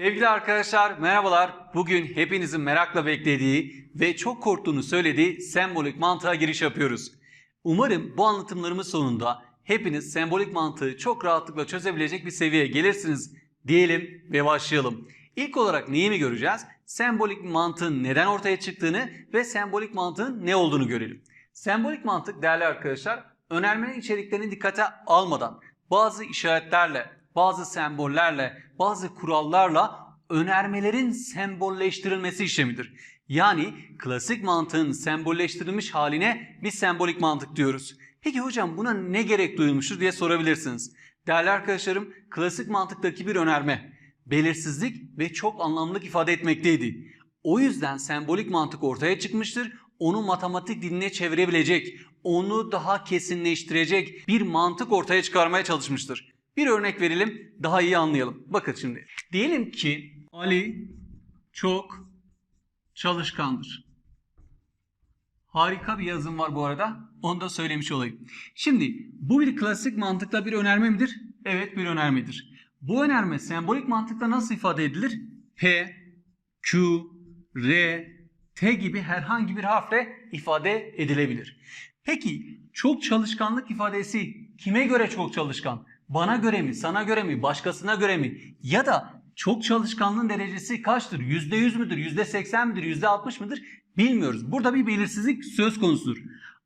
Sevgili arkadaşlar merhabalar. Bugün hepinizin merakla beklediği ve çok korktuğunu söylediği sembolik mantığa giriş yapıyoruz. Umarım bu anlatımlarımız sonunda hepiniz sembolik mantığı çok rahatlıkla çözebilecek bir seviyeye gelirsiniz diyelim ve başlayalım. İlk olarak neyi mi göreceğiz? Sembolik mantığın neden ortaya çıktığını ve sembolik mantığın ne olduğunu görelim. Sembolik mantık değerli arkadaşlar önermenin içeriklerini dikkate almadan bazı işaretlerle, bazı sembollerle, bazı kurallarla önermelerin sembolleştirilmesi işlemidir. Yani klasik mantığın sembolleştirilmiş haline biz sembolik mantık diyoruz. Peki hocam buna ne gerek duyulmuştur diye sorabilirsiniz. Değerli arkadaşlarım klasik mantıktaki bir önerme belirsizlik ve çok anlamlılık ifade etmekteydi. O yüzden sembolik mantık ortaya çıkmıştır. Onu matematik diline çevirebilecek, onu daha kesinleştirecek bir mantık ortaya çıkarmaya çalışmıştır. Bir örnek verelim, daha iyi anlayalım. Bakın şimdi. Diyelim ki Ali çok çalışkandır. Harika bir yazım var bu arada. Onu da söylemiş olayım. Şimdi bu bir klasik mantıkla bir önerme midir? Evet bir önermedir. Bu önerme sembolik mantıkla nasıl ifade edilir? P, Q, R, T gibi herhangi bir harfle ifade edilebilir. Peki çok çalışkanlık ifadesi kime göre çok çalışkan? Bana göre mi, sana göre mi, başkasına göre mi? Ya da çok çalışkanlığın derecesi kaçtır? %100 müdür, %80 midir, %60 mıdır? Bilmiyoruz. Burada bir belirsizlik söz konusudur.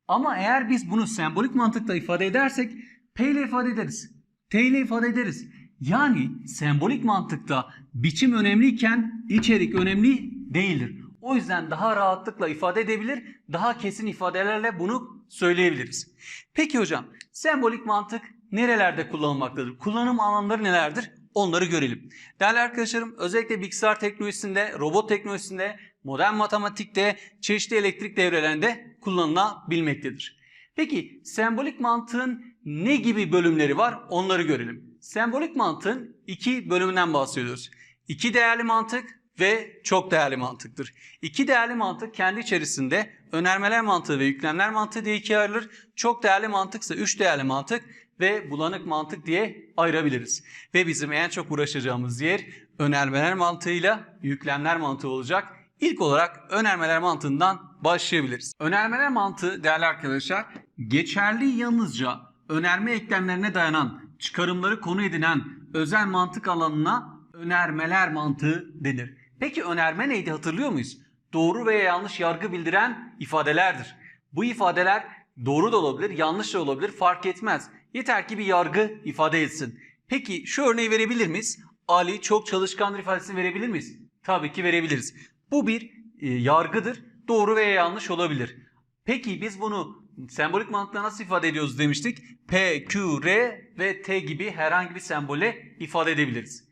Ama eğer biz bunu sembolik mantıkla ifade edersek P ile ifade ederiz. T ile ifade ederiz. Yani sembolik mantıkta biçim önemliyken içerik önemli değildir. O yüzden daha rahatlıkla ifade edebilir, daha kesin ifadelerle bunu söyleyebiliriz. Peki hocam, sembolik mantık nerelerde kullanılmaktadır? Kullanım alanları nelerdir? Onları görelim. Değerli arkadaşlarım, özellikle bilgisayar teknolojisinde, robot teknolojisinde, modern matematikte, çeşitli elektrik devrelerinde kullanılabilmektedir. Peki sembolik mantığın ne gibi bölümleri var? Onları görelim. Sembolik mantığın iki bölümünden bahsediyoruz. İki değerli mantık ve çok değerli mantıktır. İki değerli mantık kendi içerisinde önermeler mantığı ve yüklemler mantığı diye ikiye ayrılır. Çok değerli mantıksa üç değerli mantık ve bulanık mantık diye ayırabiliriz. Ve bizim en çok uğraşacağımız yer önermeler mantığıyla yüklemler mantığı olacak. İlk olarak önermeler mantığından başlayabiliriz. Önermeler mantığı değerli arkadaşlar geçerli yalnızca önerme eklemlerine dayanan çıkarımları konu edinen özel mantık alanına önermeler mantığı denir. Peki önerme neydi hatırlıyor muyuz? Doğru veya yanlış yargı bildiren ifadelerdir. Bu ifadeler doğru da olabilir, yanlış da olabilir fark etmez. Yeter ki bir yargı ifade etsin. Peki şu örneği verebilir miyiz? Ali çok çalışkandır ifadesini verebilir miyiz? Tabii ki verebiliriz. Bu bir e, yargıdır. Doğru veya yanlış olabilir. Peki biz bunu sembolik mantıkla nasıl ifade ediyoruz demiştik? P, Q, R ve T gibi herhangi bir sembole ifade edebiliriz.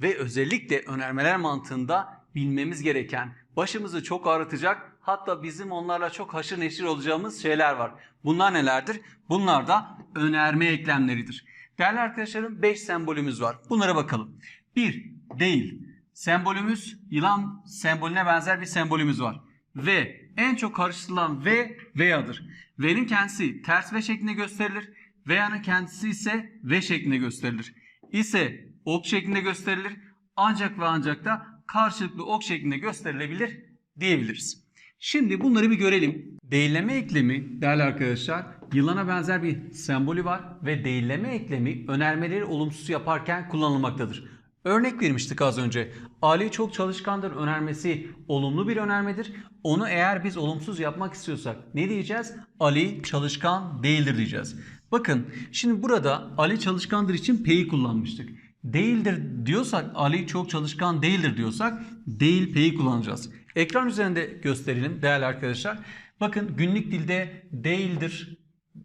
Ve özellikle önermeler mantığında bilmemiz gereken, başımızı çok ağrıtacak, hatta bizim onlarla çok haşır neşir olacağımız şeyler var. Bunlar nelerdir? Bunlar da önerme eklemleridir. Değerli arkadaşlarım 5 sembolümüz var. Bunlara bakalım. 1. Değil. Sembolümüz yılan sembolüne benzer bir sembolümüz var. V. En çok karıştırılan V, V'yadır. V'nin kendisi ters V şeklinde gösterilir. V'nin kendisi ise V şeklinde gösterilir. İse ok şeklinde gösterilir. Ancak ve ancak da karşılıklı ok şeklinde gösterilebilir diyebiliriz. Şimdi bunları bir görelim. Değilleme eklemi değerli arkadaşlar yılana benzer bir sembolü var ve değilleme eklemi önermeleri olumsuz yaparken kullanılmaktadır. Örnek vermiştik az önce. Ali çok çalışkandır önermesi olumlu bir önermedir. Onu eğer biz olumsuz yapmak istiyorsak ne diyeceğiz? Ali çalışkan değildir diyeceğiz. Bakın şimdi burada Ali çalışkandır için P'yi kullanmıştık. Değildir diyorsak Ali çok çalışkan değildir diyorsak değil P'yi kullanacağız. Ekran üzerinde gösterelim değerli arkadaşlar. Bakın günlük dilde değildir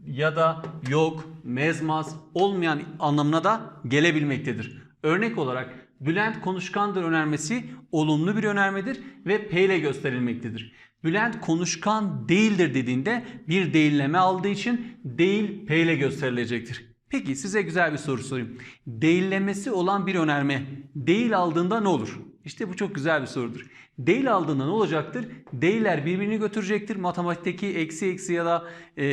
ya da yok, mezmaz, olmayan anlamına da gelebilmektedir. Örnek olarak Bülent konuşkandır önermesi olumlu bir önermedir ve P ile gösterilmektedir. Bülent konuşkan değildir dediğinde bir değilleme aldığı için değil P ile gösterilecektir. Peki size güzel bir soru sorayım. Değillemesi olan bir önerme değil aldığında ne olur? İşte bu çok güzel bir sorudur. Değil aldığında ne olacaktır? Değiller birbirini götürecektir. Matematikteki eksi eksi ya da e,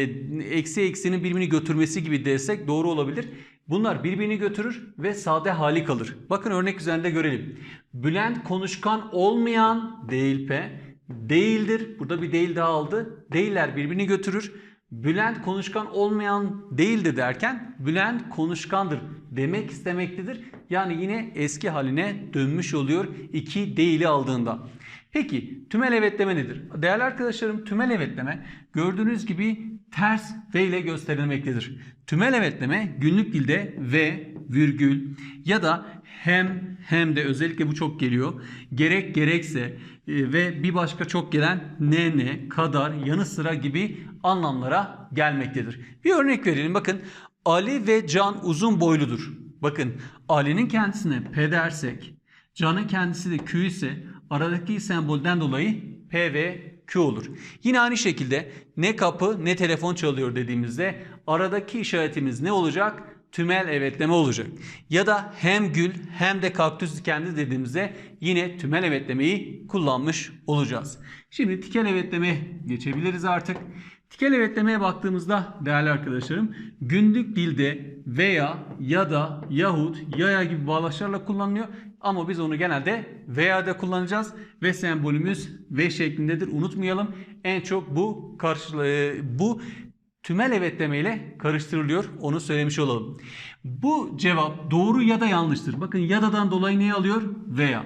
eksi eksinin birbirini götürmesi gibi desek doğru olabilir. Bunlar birbirini götürür ve sade hali kalır. Bakın örnek üzerinde görelim. Bülent konuşkan olmayan değil P değildir. Burada bir değil daha aldı. Değiller birbirini götürür. Bülent konuşkan olmayan değildir derken Bülent konuşkandır demek istemektedir. Yani yine eski haline dönmüş oluyor iki değili aldığında. Peki tümel evetleme nedir? Değerli arkadaşlarım tümel evetleme gördüğünüz gibi ters V ile gösterilmektedir. Tümel evetleme günlük dilde V, virgül ya da hem hem de özellikle bu çok geliyor. Gerek gerekse e, ve bir başka çok gelen ne ne kadar yanı sıra gibi anlamlara gelmektedir. Bir örnek verelim bakın Ali ve Can uzun boyludur. Bakın Ali'nin kendisine P dersek Can'ın kendisi de Q ise aradaki sembolden dolayı P ve Q olur. Yine aynı şekilde ne kapı ne telefon çalıyor dediğimizde aradaki işaretimiz ne olacak? Tümel evetleme olacak. Ya da hem gül hem de kaktüs kendi dediğimizde yine tümel evetlemeyi kullanmış olacağız. Şimdi tikel evetlemeye geçebiliriz artık. Tikel evetlemeye baktığımızda değerli arkadaşlarım günlük dilde veya ya da yahut yaya gibi bağlaçlarla kullanılıyor. Ama biz onu genelde veya da kullanacağız ve sembolümüz V şeklindedir. Unutmayalım. En çok bu karşı bu tümel evetleme ile karıştırılıyor. Onu söylemiş olalım. Bu cevap doğru ya da yanlıştır. Bakın ya da'dan dolayı neyi alıyor? Veya.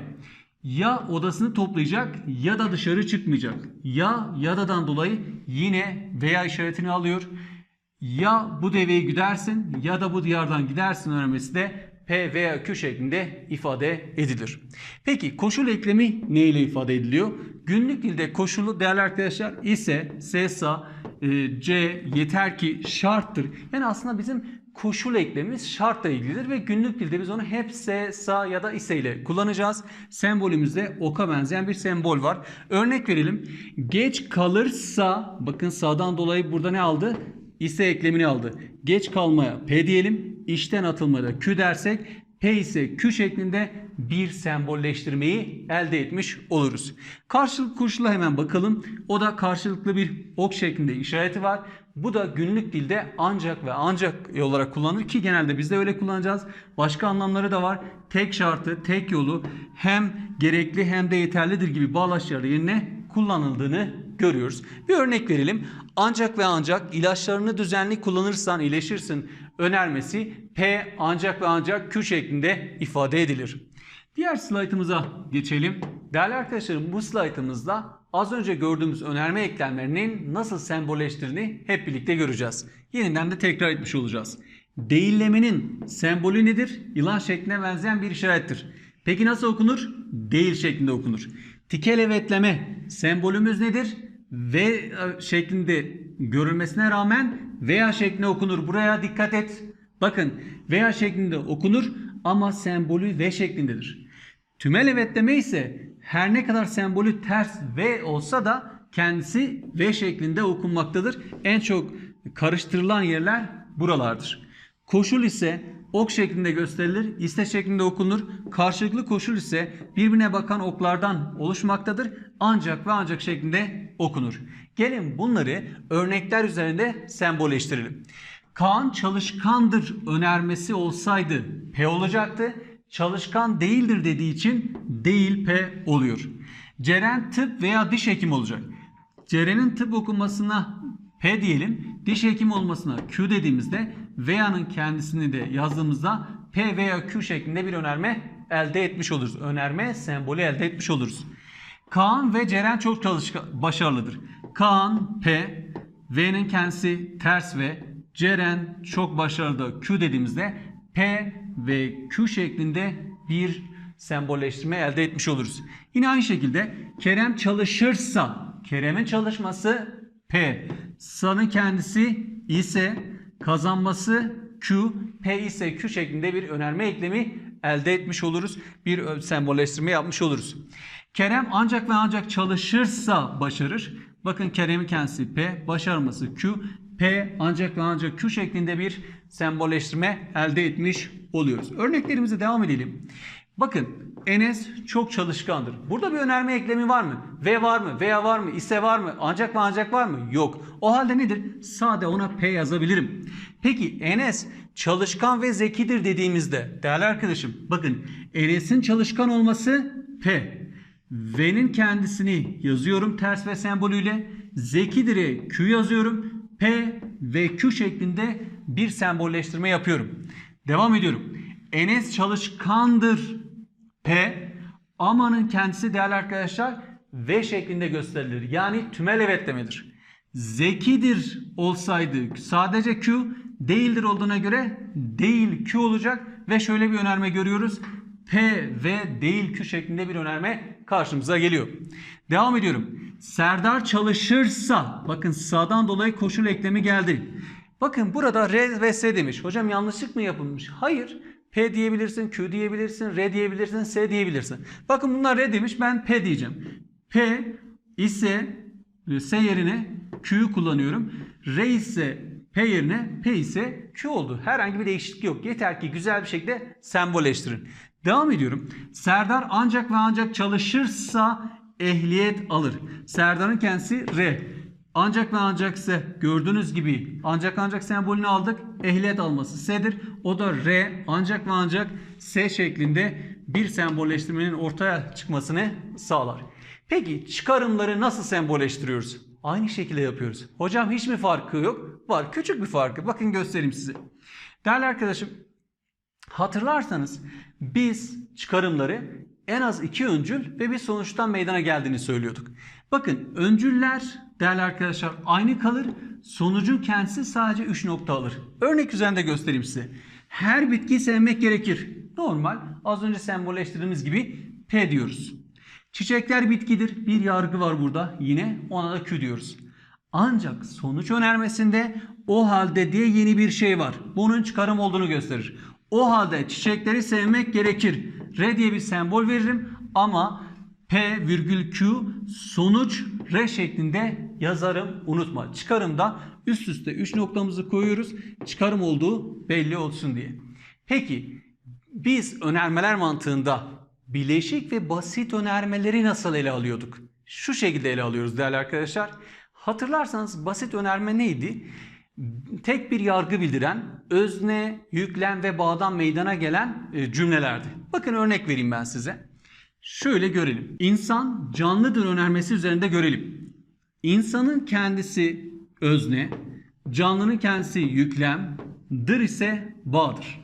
Ya odasını toplayacak ya da dışarı çıkmayacak. Ya ya da'dan dolayı yine veya işaretini alıyor. Ya bu deveyi güdersin ya da bu diyardan gidersin önermesi de P veya Q şeklinde ifade edilir. Peki koşul eklemi ne ile ifade ediliyor? Günlük dilde koşulu değerli arkadaşlar ise, sesa, e, C yeter ki şarttır. Yani aslında bizim koşul eklemimiz şartla ilgilidir ve günlük dilde biz onu hep se, sa ya da ise ile kullanacağız. Sembolümüzde oka benzeyen bir sembol var. Örnek verelim. Geç kalırsa bakın sağdan dolayı burada ne aldı? ise eklemini aldı. Geç kalmaya P diyelim. İşten atılmaya da Q dersek P ise Q şeklinde bir sembolleştirmeyi elde etmiş oluruz. Karşılık koşula hemen bakalım. O da karşılıklı bir ok şeklinde işareti var. Bu da günlük dilde ancak ve ancak olarak kullanılır ki genelde biz de öyle kullanacağız. Başka anlamları da var. Tek şartı, tek yolu hem gerekli hem de yeterlidir gibi bağlaçları yerine kullanıldığını görüyoruz. Bir örnek verelim. Ancak ve ancak ilaçlarını düzenli kullanırsan iyileşirsin önermesi P ancak ve ancak Q şeklinde ifade edilir. Diğer slaytımıza geçelim. Değerli arkadaşlarım bu slaytımızda az önce gördüğümüz önerme eklemlerinin nasıl sembolleştiğini hep birlikte göreceğiz. Yeniden de tekrar etmiş olacağız. Değillemenin sembolü nedir? Yılan şekline benzeyen bir işarettir. Peki nasıl okunur? Değil şeklinde okunur. Tikel evetleme sembolümüz nedir? V şeklinde görülmesine rağmen veya şeklinde okunur. Buraya dikkat et. Bakın veya şeklinde okunur ama sembolü V şeklindedir. Tümel evetleme ise her ne kadar sembolü ters V olsa da kendisi V şeklinde okunmaktadır. En çok karıştırılan yerler buralardır. Koşul ise ok şeklinde gösterilir, iste şeklinde okunur. Karşılıklı koşul ise birbirine bakan oklardan oluşmaktadır. Ancak ve ancak şeklinde okunur. Gelin bunları örnekler üzerinde sembolleştirelim. Kaan çalışkandır önermesi olsaydı P olacaktı. Çalışkan değildir dediği için değil P oluyor. Ceren tıp veya diş hekim olacak. Ceren'in tıp okunmasına P diyelim. Diş hekim olmasına Q dediğimizde veya'nın kendisini de yazdığımızda P veya Q şeklinde bir önerme elde etmiş oluruz. Önerme sembolü elde etmiş oluruz. Kaan ve Ceren çok çalışkan, başarılıdır. Kaan P, V'nin kendisi ters ve Ceren çok başarılı Q dediğimizde P ve Q şeklinde bir sembolleştirme elde etmiş oluruz. Yine aynı şekilde Kerem çalışırsa Kerem'in çalışması P, Sa'nın kendisi ise kazanması Q, P ise Q şeklinde bir önerme eklemi elde etmiş oluruz. Bir sembolleştirme yapmış oluruz. Kerem ancak ve ancak çalışırsa başarır. Bakın Kerem'in kendisi P, başarması Q, P ancak ve ancak Q şeklinde bir sembolleştirme elde etmiş oluyoruz. Örneklerimize devam edelim. Bakın Enes çok çalışkandır. Burada bir önerme eklemi var mı? Ve var mı? Veya var mı? ise var mı? Ancak mı ancak var mı? Yok. O halde nedir? Sade ona P yazabilirim. Peki Enes çalışkan ve zekidir dediğimizde değerli arkadaşım bakın Enes'in çalışkan olması P. V'nin kendisini yazıyorum ters ve sembolüyle. Zekidir'e Q yazıyorum. P ve Q şeklinde bir sembolleştirme yapıyorum. Devam ediyorum. Enes çalışkandır. P. Amanın kendisi değerli arkadaşlar V şeklinde gösterilir. Yani tümel evet. Zekidir olsaydı sadece Q değildir olduğuna göre değil Q olacak ve şöyle bir önerme görüyoruz. P ve değil Q şeklinde bir önerme karşımıza geliyor. Devam ediyorum. Serdar çalışırsa bakın sağdan dolayı koşul eklemi geldi. Bakın burada R ve S demiş. Hocam yanlışlık mı yapılmış? Hayır. P diyebilirsin, Q diyebilirsin, R diyebilirsin, S diyebilirsin. Bakın bunlar R demiş ben P diyeceğim. P ise S yerine Q'yu kullanıyorum. R ise P yerine P ise Q oldu. Herhangi bir değişiklik yok. Yeter ki güzel bir şekilde sembolleştirin. Devam ediyorum. Serdar ancak ve ancak çalışırsa ehliyet alır. Serdar'ın kendisi R. Ancak ve ancak ise gördüğünüz gibi ancak ancak sembolünü aldık. Ehliyet alması S'dir. O da R ancak ve ancak S şeklinde bir sembolleştirmenin ortaya çıkmasını sağlar. Peki çıkarımları nasıl sembolleştiriyoruz? Aynı şekilde yapıyoruz. Hocam hiç mi farkı yok? Var. Küçük bir farkı. Bakın göstereyim size. Değerli arkadaşım hatırlarsanız biz çıkarımları en az iki öncül ve bir sonuçtan meydana geldiğini söylüyorduk. Bakın öncüller değerli arkadaşlar aynı kalır. Sonucun kendisi sadece 3 nokta alır. Örnek üzerinde göstereyim size. Her bitkiyi sevmek gerekir. Normal. Az önce sembolleştirdiğimiz gibi P diyoruz. Çiçekler bitkidir. Bir yargı var burada. Yine ona da Q diyoruz. Ancak sonuç önermesinde o halde diye yeni bir şey var. Bunun çıkarım olduğunu gösterir. O halde çiçekleri sevmek gerekir. R diye bir sembol veririm ama P virgül Q sonuç R şeklinde yazarım. Unutma. Çıkarımda üst üste 3 noktamızı koyuyoruz. Çıkarım olduğu belli olsun diye. Peki biz önermeler mantığında bileşik ve basit önermeleri nasıl ele alıyorduk? Şu şekilde ele alıyoruz değerli arkadaşlar. Hatırlarsanız basit önerme neydi? Tek bir yargı bildiren, özne, yüklem ve bağdan meydana gelen e, cümlelerdi. Bakın örnek vereyim ben size. Şöyle görelim. İnsan canlıdır önermesi üzerinde görelim. İnsanın kendisi özne, canlının kendisi yüklem, dır ise bağdır.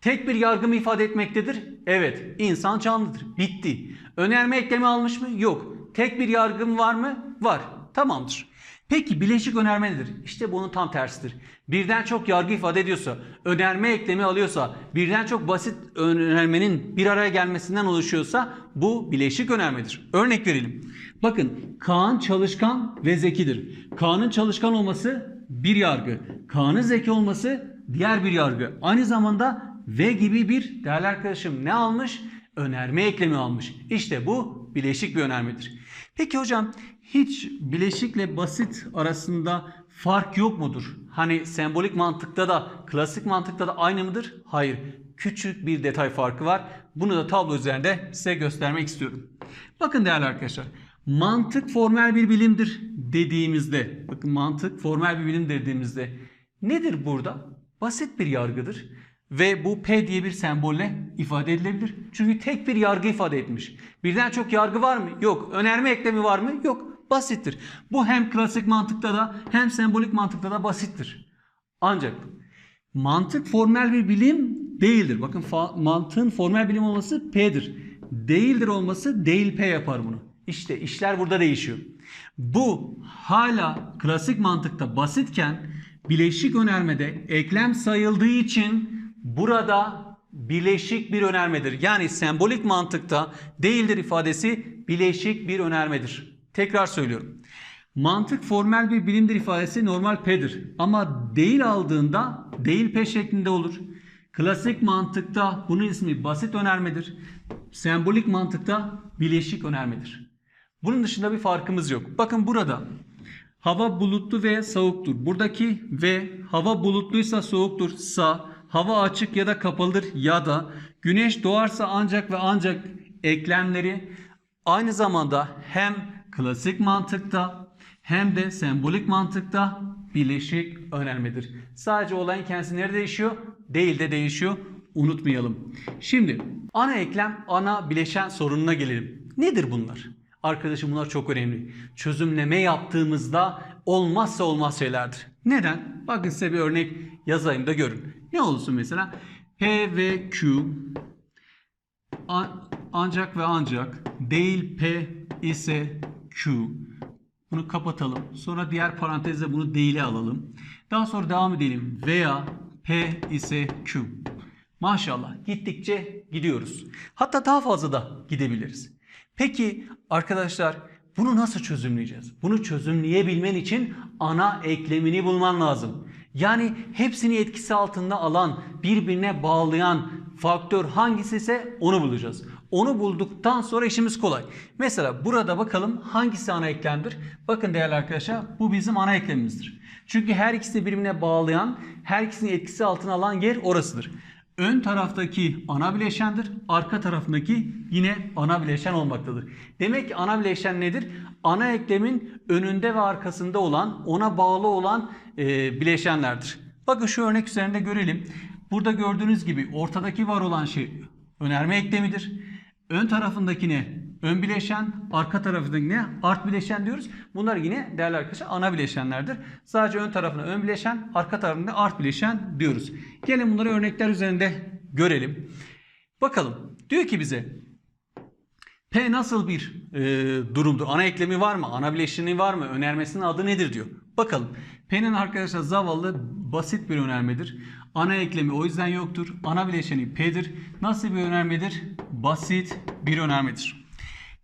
Tek bir yargı mı ifade etmektedir? Evet, insan canlıdır. Bitti. Önerme eklemi almış mı? Yok. Tek bir yargım var mı? Var. Tamamdır. Peki bileşik önerme nedir? İşte bunun tam tersidir. Birden çok yargı ifade ediyorsa, önerme eklemi alıyorsa, birden çok basit önermenin bir araya gelmesinden oluşuyorsa bu bileşik önermedir. Örnek verelim. Bakın Kaan çalışkan ve zekidir. Kaan'ın çalışkan olması bir yargı. Kaan'ın zeki olması diğer bir yargı. Aynı zamanda ve gibi bir değerli arkadaşım ne almış? Önerme eklemi almış. İşte bu bileşik bir önermedir. Peki hocam hiç bileşikle basit arasında fark yok mudur? Hani sembolik mantıkta da klasik mantıkta da aynı mıdır? Hayır. Küçük bir detay farkı var. Bunu da tablo üzerinde size göstermek istiyorum. Bakın değerli arkadaşlar. Mantık formel bir bilimdir dediğimizde, bakın mantık formel bir bilim dediğimizde nedir burada? Basit bir yargıdır. Ve bu P diye bir sembolle ifade edilebilir. Çünkü tek bir yargı ifade etmiş. Birden çok yargı var mı? Yok. Önerme eklemi var mı? Yok. Basittir. Bu hem klasik mantıkta da hem sembolik mantıkta da basittir. Ancak mantık formel bir bilim değildir. Bakın mantığın formel bilim olması P'dir. Değildir olması değil P yapar bunu. İşte işler burada değişiyor. Bu hala klasik mantıkta basitken bileşik önermede eklem sayıldığı için burada bileşik bir önermedir. Yani sembolik mantıkta değildir ifadesi bileşik bir önermedir. Tekrar söylüyorum. Mantık formel bir bilimdir ifadesi normal P'dir. Ama değil aldığında değil P şeklinde olur. Klasik mantıkta bunun ismi basit önermedir. Sembolik mantıkta bileşik önermedir. Bunun dışında bir farkımız yok. Bakın burada hava bulutlu ve soğuktur. Buradaki ve hava bulutluysa soğuktur sa, hava açık ya da kapalıdır ya da güneş doğarsa ancak ve ancak eklemleri aynı zamanda hem klasik mantıkta hem de sembolik mantıkta bileşik önermedir. Sadece olayın kendisi nerede değişiyor? Değil de değişiyor. Unutmayalım. Şimdi ana eklem, ana bileşen sorununa gelelim. Nedir bunlar? Arkadaşım bunlar çok önemli. Çözümleme yaptığımızda olmazsa olmaz şeylerdir. Neden? Bakın size bir örnek yazayım da görün. Ne olsun mesela? P ve Q ancak ve ancak değil P ise Q. Bunu kapatalım. Sonra diğer parantezde bunu değil'e alalım. Daha sonra devam edelim. Veya P ise Q. Maşallah gittikçe gidiyoruz. Hatta daha fazla da gidebiliriz. Peki arkadaşlar bunu nasıl çözümleyeceğiz? Bunu çözümleyebilmen için ana eklemini bulman lazım. Yani hepsini etkisi altında alan, birbirine bağlayan faktör hangisi ise onu bulacağız. Onu bulduktan sonra işimiz kolay. Mesela burada bakalım hangisi ana eklemdir? Bakın değerli arkadaşlar bu bizim ana eklemimizdir. Çünkü her ikisi birbirine bağlayan, her ikisini etkisi altına alan yer orasıdır. Ön taraftaki ana bileşendir, arka tarafındaki yine ana bileşen olmaktadır. Demek ki ana bileşen nedir? Ana eklemin önünde ve arkasında olan, ona bağlı olan e, bileşenlerdir. Bakın şu örnek üzerinde görelim. Burada gördüğünüz gibi ortadaki var olan şey önerme eklemidir. Ön tarafındakine ön bileşen, arka tarafındakine art bileşen diyoruz. Bunlar yine değerli arkadaşlar ana bileşenlerdir. Sadece ön tarafına ön bileşen, arka tarafında art bileşen diyoruz. Gelin bunları örnekler üzerinde görelim. Bakalım. Diyor ki bize P nasıl bir e, durumdur? Ana eklemi var mı? Ana bileşeni var mı? Önermesinin adı nedir diyor. Bakalım. P'nin arkadaşlar zavallı basit bir önermedir. Ana eklemi o yüzden yoktur. Ana bileşeni P'dir. Nasıl bir önermedir? Basit bir önermedir.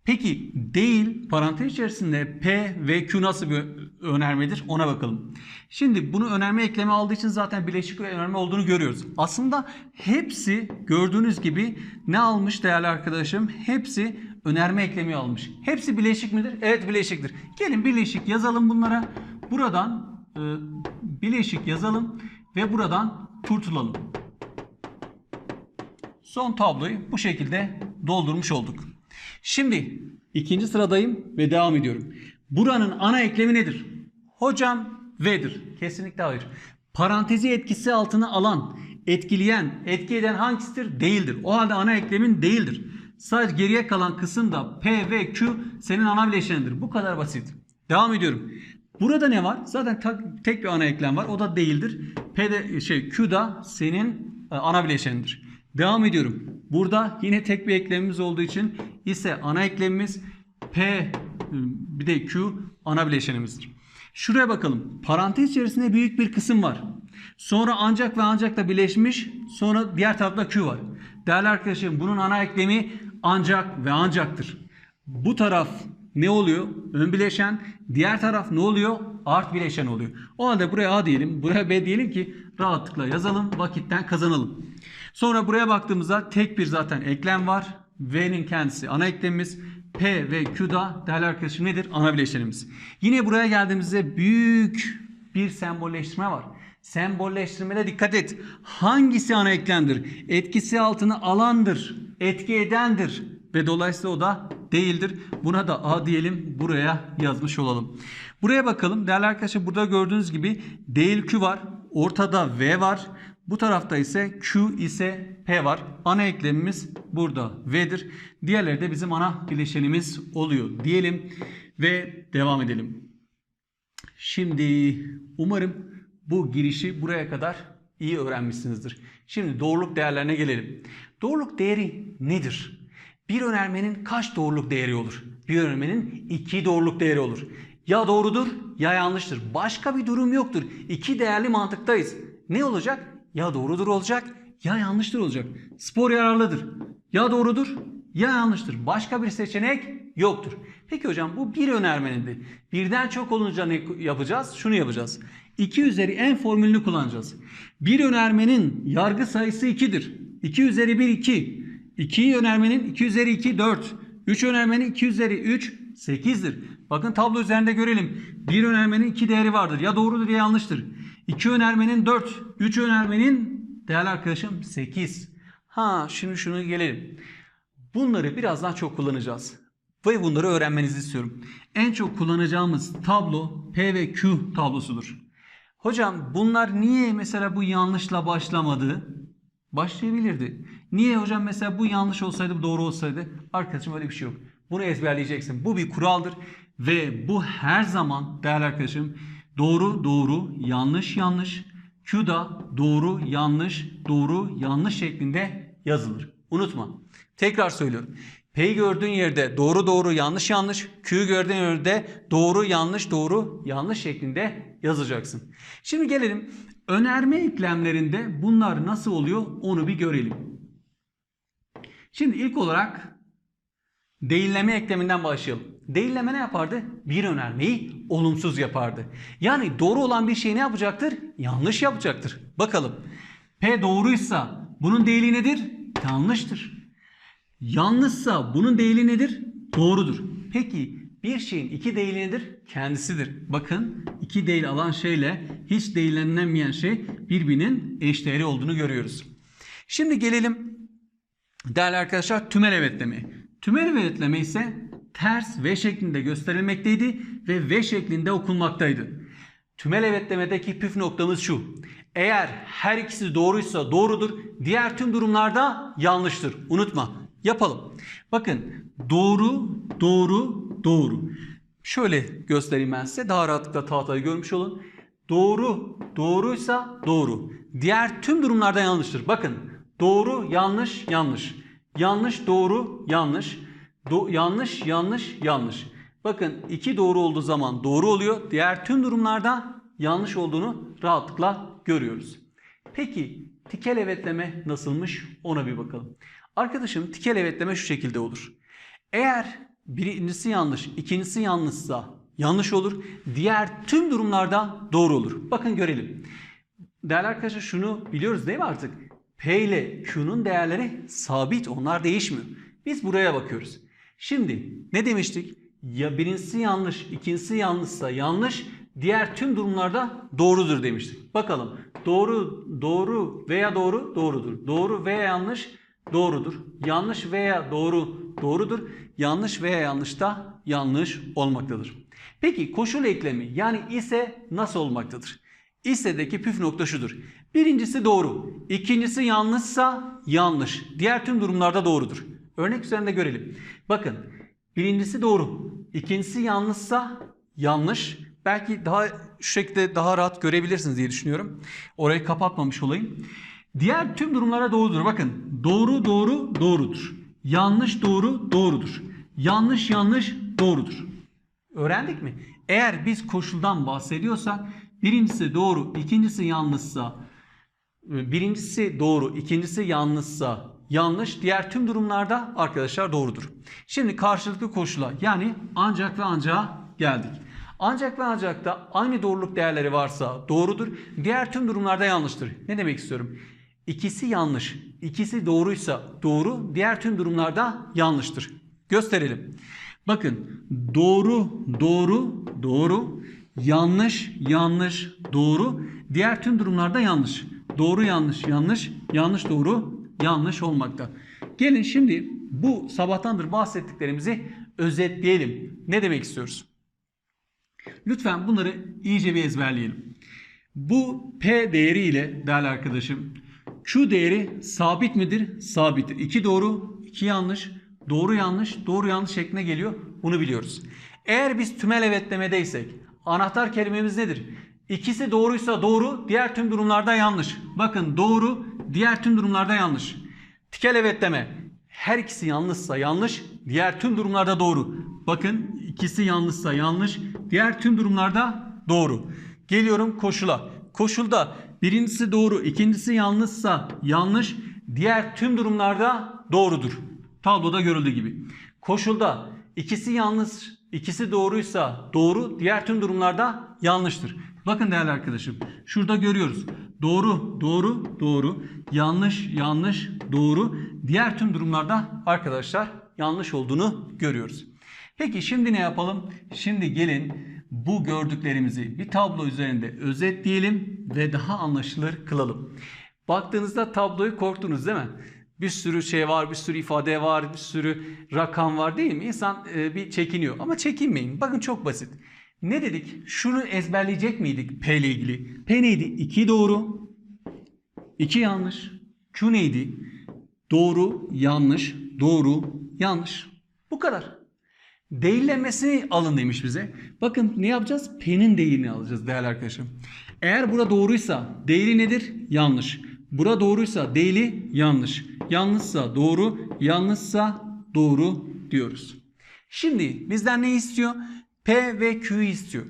Peki değil parantez içerisinde P ve Q nasıl bir önermedir ona bakalım. Şimdi bunu önerme eklemi aldığı için zaten bileşik ve önerme olduğunu görüyoruz. Aslında hepsi gördüğünüz gibi ne almış değerli arkadaşım? Hepsi önerme eklemi almış. Hepsi bileşik midir? Evet bileşiktir. Gelin bileşik yazalım bunlara. Buradan e, bileşik yazalım ve buradan kurtulalım. Son tabloyu bu şekilde doldurmuş olduk. Şimdi ikinci sıradayım ve devam ediyorum. Buranın ana eklemi nedir? Hocam V'dir. Kesinlikle hayır. Parantezi etkisi altına alan, etkileyen, etki eden hangisidir? Değildir. O halde ana eklemin değildir. Sadece geriye kalan kısım da P ve Q senin ana bileşenidir. Bu kadar basit. Devam ediyorum. Burada ne var? Zaten tek bir ana eklem var. O da değildir. P de şey Q da senin e, ana bileşenindir. Devam ediyorum. Burada yine tek bir eklemimiz olduğu için ise ana eklemimiz P bir de Q ana bileşenimizdir. Şuraya bakalım. Parantez içerisinde büyük bir kısım var. Sonra ancak ve ancak da birleşmiş. Sonra diğer tarafta Q var. Değerli arkadaşlarım bunun ana eklemi ancak ve ancaktır. Bu taraf ne oluyor? Ön bileşen. Diğer taraf ne oluyor? Art bileşen oluyor. O halde buraya A diyelim. Buraya B diyelim ki rahatlıkla yazalım. Vakitten kazanalım. Sonra buraya baktığımızda tek bir zaten eklem var. V'nin kendisi ana eklemimiz. P ve Q'da değerli arkadaşım nedir? Ana bileşenimiz. Yine buraya geldiğimizde büyük bir sembolleştirme var. Sembolleştirmede dikkat et. Hangisi ana eklemdir? Etkisi altına alandır. Etki edendir. Ve dolayısıyla o da değildir. Buna da A diyelim. Buraya yazmış olalım. Buraya bakalım. Değerli arkadaşlar burada gördüğünüz gibi değil Q var. Ortada V var. Bu tarafta ise Q ise P var. Ana eklemimiz burada V'dir. Diğerleri de bizim ana bileşenimiz oluyor diyelim ve devam edelim. Şimdi umarım bu girişi buraya kadar iyi öğrenmişsinizdir. Şimdi doğruluk değerlerine gelelim. Doğruluk değeri nedir? Bir önermenin kaç doğruluk değeri olur? Bir önermenin iki doğruluk değeri olur. Ya doğrudur ya yanlıştır. Başka bir durum yoktur. İki değerli mantıktayız. Ne olacak? Ya doğrudur olacak ya yanlıştır olacak. Spor yararlıdır. Ya doğrudur ya yanlıştır. Başka bir seçenek yoktur. Peki hocam bu bir önermenindir. Birden çok olunca ne yapacağız? Şunu yapacağız. 2 üzeri n formülünü kullanacağız. Bir önermenin yargı sayısı 2'dir. 2 üzeri 1 2. 2 önermenin 2 üzeri 2 4. 3 önermenin 2 üzeri 3 8'dir. Bakın tablo üzerinde görelim. Bir önermenin 2 değeri vardır. Ya doğrudur ya yanlıştır. 2 önermenin 4, 3 önermenin Değerli arkadaşım 8. Ha şimdi şunu gelelim. Bunları biraz daha çok kullanacağız. Ve bunları öğrenmenizi istiyorum. En çok kullanacağımız tablo P ve Q tablosudur. Hocam bunlar niye mesela bu yanlışla başlamadı? Başlayabilirdi. Niye hocam mesela bu yanlış olsaydı bu doğru olsaydı? Arkadaşım öyle bir şey yok. Bunu ezberleyeceksin. Bu bir kuraldır. Ve bu her zaman değerli arkadaşım doğru doğru yanlış yanlış Q da doğru yanlış doğru yanlış şeklinde yazılır. Unutma. Tekrar söylüyorum. P'yi gördüğün yerde doğru doğru yanlış yanlış, Q'yu gördüğün yerde doğru yanlış doğru yanlış şeklinde yazacaksın. Şimdi gelelim önerme eklemlerinde bunlar nasıl oluyor onu bir görelim. Şimdi ilk olarak değilleme ekleminden başlayalım. Değilleme ne yapardı? Bir önermeyi olumsuz yapardı. Yani doğru olan bir şey ne yapacaktır? Yanlış yapacaktır. Bakalım. P doğruysa bunun değili nedir? Yanlıştır. Yanlışsa bunun değili nedir? Doğrudur. Peki bir şeyin iki değili nedir? Kendisidir. Bakın iki değil alan şeyle hiç değillenmeyen şey birbirinin eşdeğeri olduğunu görüyoruz. Şimdi gelelim değerli arkadaşlar tümel evetleme. Tümel evetleme ise ters V şeklinde gösterilmekteydi ve V şeklinde okunmaktaydı. Tümel evetlemedeki püf noktamız şu. Eğer her ikisi doğruysa doğrudur, diğer tüm durumlarda yanlıştır. Unutma. Yapalım. Bakın doğru, doğru, doğru. Şöyle göstereyim ben size. Daha rahatlıkla tahtayı görmüş olun. Doğru, doğruysa doğru. Diğer tüm durumlarda yanlıştır. Bakın doğru, yanlış, yanlış. Yanlış, doğru, yanlış. Do- yanlış, yanlış, yanlış. Bakın iki doğru olduğu zaman doğru oluyor. Diğer tüm durumlarda yanlış olduğunu rahatlıkla görüyoruz. Peki tikel evetleme nasılmış ona bir bakalım. Arkadaşım tikel evetleme şu şekilde olur. Eğer birincisi yanlış, ikincisi yanlışsa yanlış olur. Diğer tüm durumlarda doğru olur. Bakın görelim. Değerli arkadaşlar şunu biliyoruz değil mi artık? P ile Q'nun değerleri sabit. Onlar değişmiyor. Biz buraya bakıyoruz. Şimdi ne demiştik? Ya birincisi yanlış, ikincisi yanlışsa yanlış, diğer tüm durumlarda doğrudur demiştik. Bakalım. Doğru, doğru veya doğru, doğrudur. Doğru veya yanlış, doğrudur. Yanlış veya doğru, doğrudur. Yanlış veya yanlış da yanlış olmaktadır. Peki koşul eklemi yani ise nasıl olmaktadır? İse'deki püf nokta şudur. Birincisi doğru. ikincisi yanlışsa yanlış. Diğer tüm durumlarda doğrudur. Örnek üzerinde görelim. Bakın birincisi doğru. ikincisi yanlışsa yanlış. Belki daha şu şekilde daha rahat görebilirsiniz diye düşünüyorum. Orayı kapatmamış olayım. Diğer tüm durumlara doğrudur. Bakın doğru doğru doğrudur. Yanlış doğru doğrudur. Yanlış yanlış doğrudur. Öğrendik mi? Eğer biz koşuldan bahsediyorsak birincisi doğru, ikincisi yanlışsa, birincisi doğru, ikincisi yanlışsa yanlış, diğer tüm durumlarda arkadaşlar doğrudur. Şimdi karşılıklı koşula yani ancak ve ancak geldik. Ancak ve ancak da aynı doğruluk değerleri varsa doğrudur. Diğer tüm durumlarda yanlıştır. Ne demek istiyorum? İkisi yanlış, ikisi doğruysa doğru, diğer tüm durumlarda yanlıştır. Gösterelim. Bakın doğru, doğru, doğru, yanlış, yanlış, doğru, diğer tüm durumlarda yanlış. Doğru, yanlış, yanlış, yanlış, doğru, yanlış olmakta. Gelin şimdi bu sabahtandır bahsettiklerimizi özetleyelim. Ne demek istiyoruz? Lütfen bunları iyice bir ezberleyelim. Bu P değeri ile değerli arkadaşım Q değeri sabit midir? Sabittir. İki doğru, iki yanlış, doğru yanlış, doğru yanlış şeklinde geliyor. Bunu biliyoruz. Eğer biz tümel evetlemedeysek anahtar kelimemiz nedir? İkisi doğruysa doğru, diğer tüm durumlarda yanlış. Bakın doğru, diğer tüm durumlarda yanlış. Tikel evetleme. Her ikisi yanlışsa yanlış, diğer tüm durumlarda doğru. Bakın ikisi yanlışsa yanlış, diğer tüm durumlarda doğru. Geliyorum koşula. Koşulda birincisi doğru, ikincisi yanlışsa yanlış, diğer tüm durumlarda doğrudur. Tabloda görüldüğü gibi. Koşulda ikisi yanlış, ikisi doğruysa doğru, diğer tüm durumlarda yanlıştır. Bakın değerli arkadaşım, şurada görüyoruz. Doğru, doğru, doğru, yanlış, yanlış, doğru. Diğer tüm durumlarda arkadaşlar yanlış olduğunu görüyoruz. Peki şimdi ne yapalım? Şimdi gelin bu gördüklerimizi bir tablo üzerinde özetleyelim ve daha anlaşılır kılalım. Baktığınızda tabloyu korktunuz değil mi? Bir sürü şey var, bir sürü ifade var, bir sürü rakam var değil mi? İnsan e, bir çekiniyor ama çekinmeyin. Bakın çok basit. Ne dedik? Şunu ezberleyecek miydik P ile ilgili? P neydi? 2 doğru, 2 yanlış. Q neydi? Doğru, yanlış, doğru, yanlış. Bu kadar. Değillemesini alın demiş bize. Bakın ne yapacağız? P'nin değerini alacağız değerli arkadaşım. Eğer bura doğruysa değeri nedir? Yanlış. Bura doğruysa değeri yanlış. Yanlışsa doğru, yanlışsa doğru diyoruz. Şimdi bizden ne istiyor? P ve Q istiyor.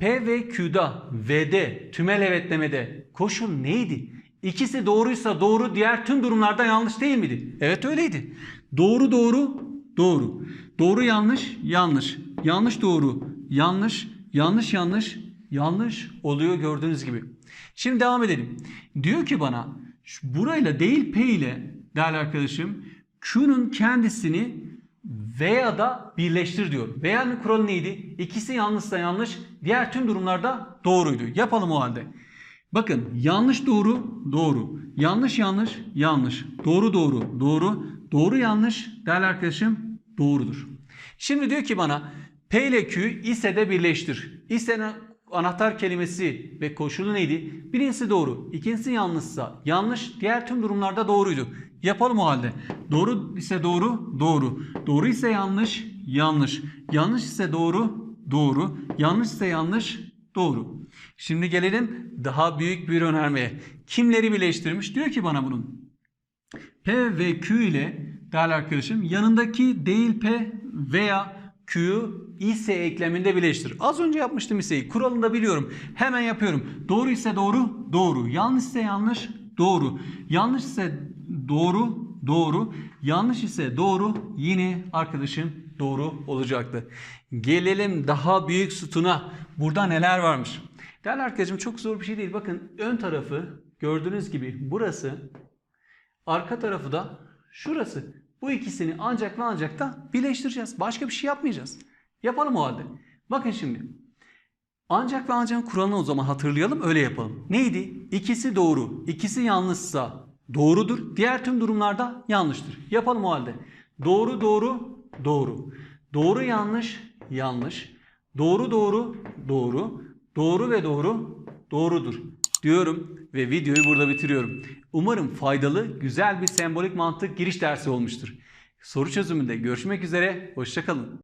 P ve Q'da V'de tümel evetlemede koşul neydi? İkisi doğruysa doğru diğer tüm durumlarda yanlış değil miydi? Evet öyleydi. Doğru doğru doğru. Doğru yanlış yanlış. Yanlış doğru yanlış. Yanlış yanlış yanlış oluyor gördüğünüz gibi. Şimdi devam edelim. Diyor ki bana burayla değil P ile değerli arkadaşım Q'nun kendisini veya da birleştir diyor. Veya'nın kuralı neydi? İkisi yanlışsa yanlış, diğer tüm durumlarda doğruydu. Yapalım o halde. Bakın yanlış doğru, doğru. Yanlış yanlış, yanlış. Doğru doğru, doğru. Doğru yanlış değerli arkadaşım doğrudur. Şimdi diyor ki bana P ile Q ise de birleştir. İse'nin anahtar kelimesi ve koşulu neydi? Birincisi doğru, ikincisi yanlışsa yanlış, diğer tüm durumlarda doğruydu. Yapalım o halde. Doğru ise doğru, doğru. Doğru ise yanlış, yanlış. Yanlış ise doğru, doğru. Yanlış ise yanlış, doğru. Şimdi gelelim daha büyük bir önermeye. Kimleri birleştirmiş? Diyor ki bana bunun. P ve Q ile değerli arkadaşım yanındaki değil P veya Q'yu ise ekleminde birleştir. Az önce yapmıştım iseyi. Kuralını da biliyorum. Hemen yapıyorum. Doğru ise doğru, doğru. Yanlış ise yanlış, doğru. Yanlış ise doğru, doğru. Yanlış ise doğru. Yine arkadaşım doğru olacaktı. Gelelim daha büyük sütuna. Burada neler varmış? Değerli arkadaşım çok zor bir şey değil. Bakın ön tarafı gördüğünüz gibi burası. Arka tarafı da şurası. Bu ikisini ancak ve ancak da birleştireceğiz. Başka bir şey yapmayacağız. Yapalım o halde. Bakın şimdi. Ancak ve ancak kuralını o zaman hatırlayalım öyle yapalım. Neydi? İkisi doğru. İkisi yanlışsa doğrudur. Diğer tüm durumlarda yanlıştır. Yapalım o halde. Doğru doğru doğru. Doğru yanlış yanlış. Doğru doğru doğru. Doğru ve doğru doğrudur diyorum ve videoyu burada bitiriyorum. Umarım faydalı, güzel bir sembolik mantık giriş dersi olmuştur. Soru çözümünde görüşmek üzere, hoşçakalın.